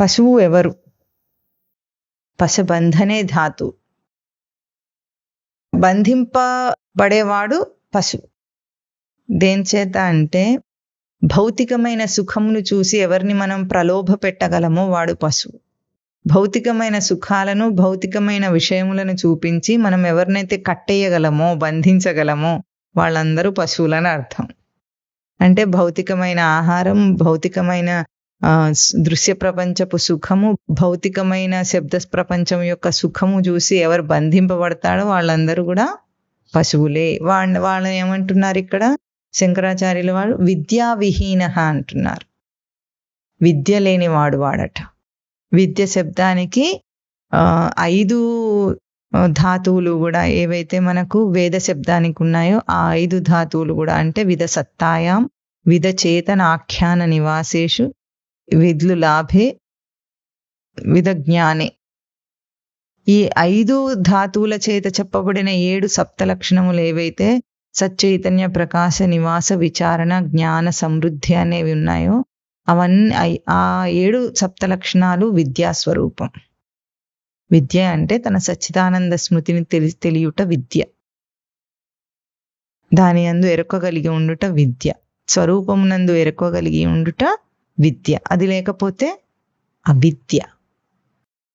పశువు ఎవరు? పశబంధనే ధాతు. బంధింపబడేవాడు పశువు. దేని చేత అంటే భౌతికమైన సుఖమును చూసి ఎవరిని మనం ప్రలోభ పెట్టగలమో వాడు పశువు. భౌతికమైన సుఖాలను భౌతికమైన విషయములను చూపించి మనం ఎవరినైతే కట్టేయగలమో బంధించగలమో వాళ్ళందరూ పశువులని అర్థం. అంటే భౌతికమైన ఆహారం భౌతికమైన దృశ్య ప్రపంచపు సుఖము భౌతికమైన శబ్ద ప్రపంచం యొక్క సుఖము చూసి ఎవరు బంధింపబడతాడో వాళ్ళందరూ కూడా పశువులే. వాళ్ళ వాళ్ళని ఏమంటున్నారు ఇక్కడ? శంకరాచార్యుల వాడు విద్యా విహీన అంటున్నారు. విద్య లేనివాడు వాడట. విద్య శబ్దానికి ఐదు ధాతువులు కూడా ఏవైతే మనకు వేద శబ్దానికి ఉన్నాయో ఆ ఐదు ధాతువులు కూడా అంటే విధ సత్తాయాం విధ చేతన ఆఖ్యాన నివాసేషు విద్లు లాభే విధజ్ఞానే. ఈ ఐదు ధాతువుల చేత చెప్పబడిన ఏడు సప్త లక్షణములు ఏవైతే సచ్చైతన్య ప్రకాశ నివాస విచారణ జ్ఞాన సమృద్ధి అనేవి ఉన్నాయో అవన్నీ ఆ ఏడు సప్త లక్షణాలు విద్యా స్వరూపం విద్య అంటే తన సచ్చిదానంద స్మృతిని తెలి తెలియుట విద్య. దాని అందు ఎరుకగలిగి ఉండుట విద్య. స్వరూపమునందు ఎరుకగలిగి ఉండుట విద్య. అది లేకపోతే అవిద్య.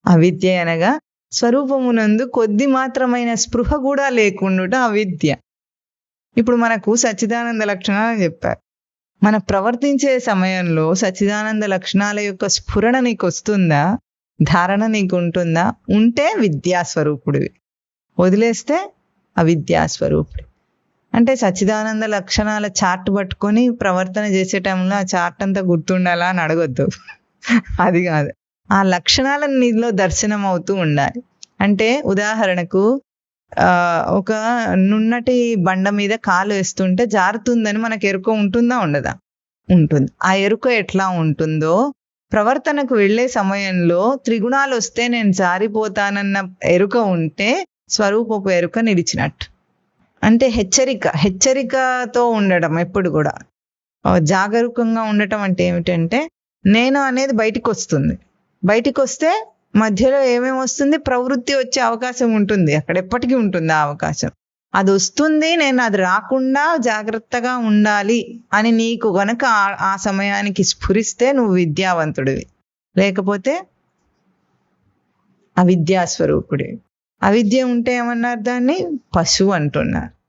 అవిద్య అనగా స్వరూపమునందు కొద్ది మాత్రమైన స్పృహ కూడా లేకుండుట అవిద్య. ఇప్పుడు మనకు సచ్చిదానంద లక్షణాలు చెప్పారు. మన ప్రవర్తించే సమయంలో సచ్చిదానంద లక్షణాల యొక్క స్ఫురణ నీకు వస్తుందా ధారణ నీకు ఉంటుందా ఉంటే విద్యా స్వరూపుడివి వదిలేస్తే అవిద్యాస్వరూపుడు అంటే సచ్చిదానంద లక్షణాల చార్ట్ పట్టుకొని ప్రవర్తన చేసే టైంలో ఆ చార్ట్ అంతా గుర్తుండాలా అని అడగొద్దు. అది కాదు. ఆ లక్షణాలను నీలో దర్శనం అవుతూ ఉండాలి. అంటే ఉదాహరణకు ఒక నున్నటి బండ మీద కాలు వేస్తుంటే జారుతుందని మనకు ఎరుక ఉంటుందా ఉండదా? ఉంటుంది. ఆ ఎరుక ఎట్లా ఉంటుందో ప్రవర్తనకు వెళ్ళే సమయంలో త్రిగుణాలు వస్తే నేను జారిపోతానన్న ఎరుక ఉంటే స్వరూపపు ఎరుక నిలిచినట్టు. అంటే హెచ్చరిక హెచ్చరికతో ఉండడం ఎప్పుడు కూడా. జాగరూకంగా ఉండటం అంటే ఏమిటంటే నేను అనేది బయటికి వస్తుంది. బయటికి వస్తే మధ్యలో ఏమేమి వస్తుంది? ప్రవృత్తి వచ్చే అవకాశం ఉంటుంది. అక్కడ ఎప్పటికీ ఉంటుంది ఆ అవకాశం. అది వస్తుంది నేను అది రాకుండా జాగ్రత్తగా ఉండాలి అని నీకు గనక ఆ- సమయానికి స్ఫురిస్తే నువ్వు విద్యావంతుడివి. లేకపోతే అవిద్యాస్వరూపుడివి. అవిద్య ఉంటే ఏమన్నారు దాన్ని? పశువు అంటున్నారు.